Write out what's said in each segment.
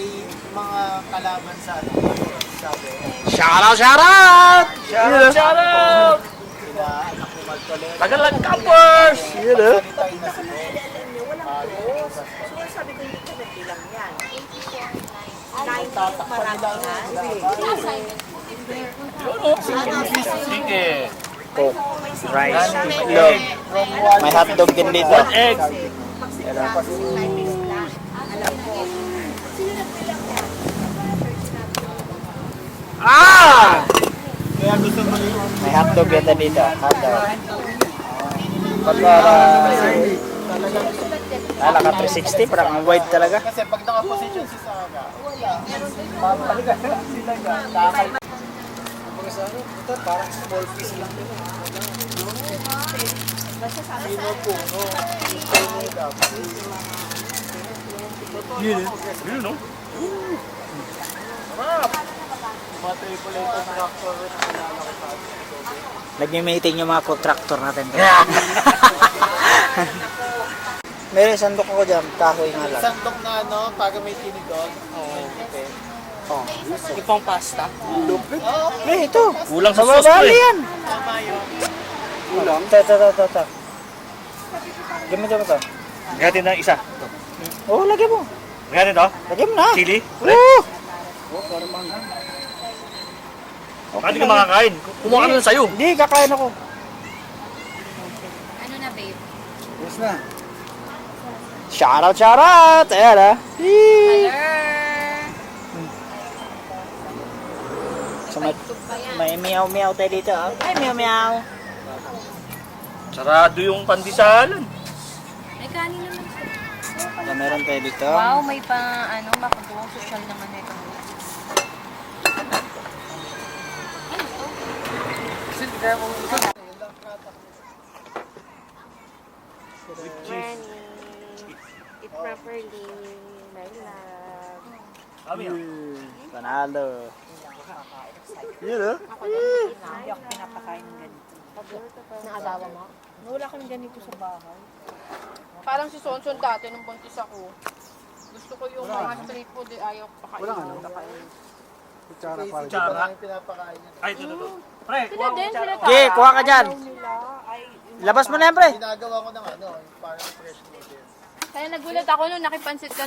may mga kalaban sa ano, sabi. Shout out, shout out! Shout out, shout out! Sila anak ni Magdalena. Tagalan campers! Yun ah. Sanitay na sila. Sabi ko hindi ko nagbilang yan. 9 Tatakpan marami nila yan. ang Sige. Coke, rice, itlog. May hotdog din dito. One egg. Ah! Kaya gusto mo yung May hotdog yata dito. Hotdog. Pagka, ala ka 360, parang wide talaga. kasi pag naka-position si Saga, wala. Lang sila. Kakal. Kumbaga sa ano, ito parang small piece lang din. Sino po, no? Sino dapat? Yun no? Mga triple A contractor na kilala ko sa atin. Nag-meeting yung mga contractor natin. Meron sandok ako dyan, kahoy nga lang. Sandok na ano, para may tinigon. Oo. Okay. Oh. Ipang pasta. Lupit. Oo. Eh, ito. Kulang Sa sa sauce babali eh. yan. Tama yun. Kulang? Ito, ito, ito, ito, ito. Gamitin mo to. Gatin ng isa. Oo, oh, lagyan mo. Gatin to? Lagyan mo na. Chili? Oo. Bakit ka makakain? Kumuha ka na lang sa'yo. Hindi, kakain ako. Ano na, babe? Yes na. Shout out, shout out. Ayan ah. Hello! So, may, Tug pa yan. may meow meow tayo dito. ah. Ay, meow meow. Sarado yung pandisalan. May kanin naman siya. So, meron tayo dito. Wow, may pa, ano, makabukong social naman na ito. Ano to? Money. Eat properly. My love. Kami ah. Panalo. Yun ah. Hindi ako pinapakain ng ganito. Ng asawa mo? Wala kami ganito sa bahay. Parang si Sonson dati nung buntis ako. Gusto ko yung mga street food eh, ayaw pakain. Wala Kutsara rin. Kutsara? Parang pinapakain niya. Ay, ito, ito, Pre, din, sila Okay, kuha ka dyan. Labas mo na yan, pre. Ginagawa ko ng ano, parang fresh noodles. Kaya nagulat ako nung nakipansit ka.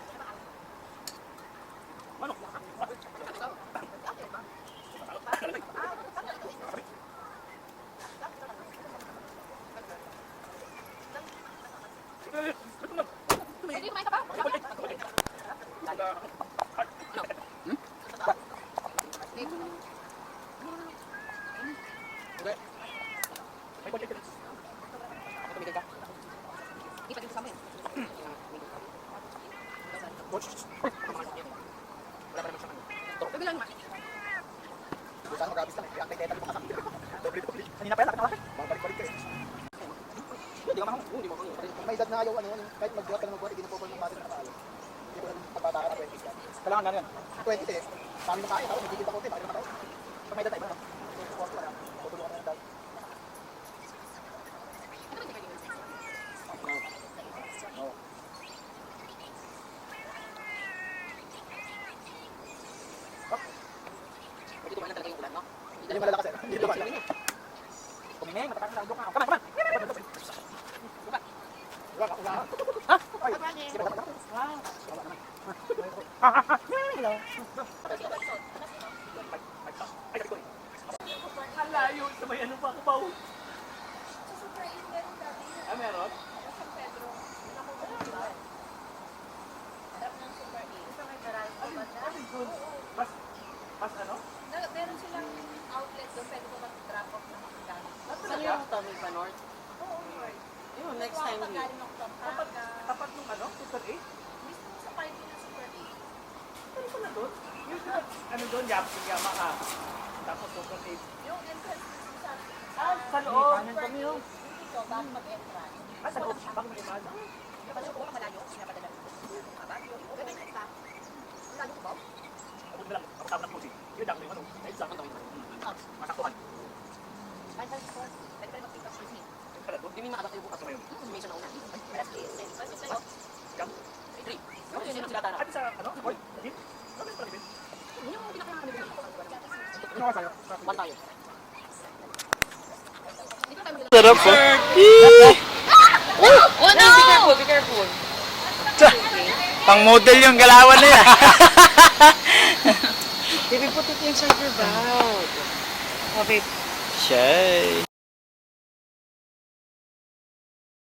Pwede kumain ka pa? Kanina pa yan, nakakawala. May edad na ayaw, ano, ano, kahit magbuhat ka na magbuhat, hindi na po ng masin na nakaalam. Hindi ko na pabata ka na 20 ka. Kailangan gano'n yan. 20 eh. Sa amin na kaya, ako, nagigit ako, bakit na kaya? Pag may edad tayo, ano? Tutulungan ka na. Tutulungan ka na ng edad. Hindi malalakas eh. Hindi lumalakas. Kumimeng, matatang na. Come on, come on. Malayo sa may ano pa ako time yun? Tapat, tapat nung ano? Super 8? Mismo sa 5 yun Super 8. Pero pala doon? Yung ano doon? Yap, Yamaha. Tapos Super 8. Yung entrance ah, ah, sa... Ah, sa loob. Kanan kami yun. Dito, ah, back mag-entrance. Ah, sa loob. Back mag-entrance. Pasok ko malayo. Sinapadala ko. Mabayo. Ganun ka pa. Lalo ko ba? Ako na lang. Ako tawag ng pusin. Eh. Yun lang yung ano. Dahil sa akin daw yun. Masaktuhan. Ay, sa loob. Pwede pa rin magpita. Pwede pa rin. Hindi makakatayo bukas. Sarap po. Oh no! Be careful, be careful. Pang model yung galawan na yan. Baby, put it inside your bag. Oh, babe. Shy.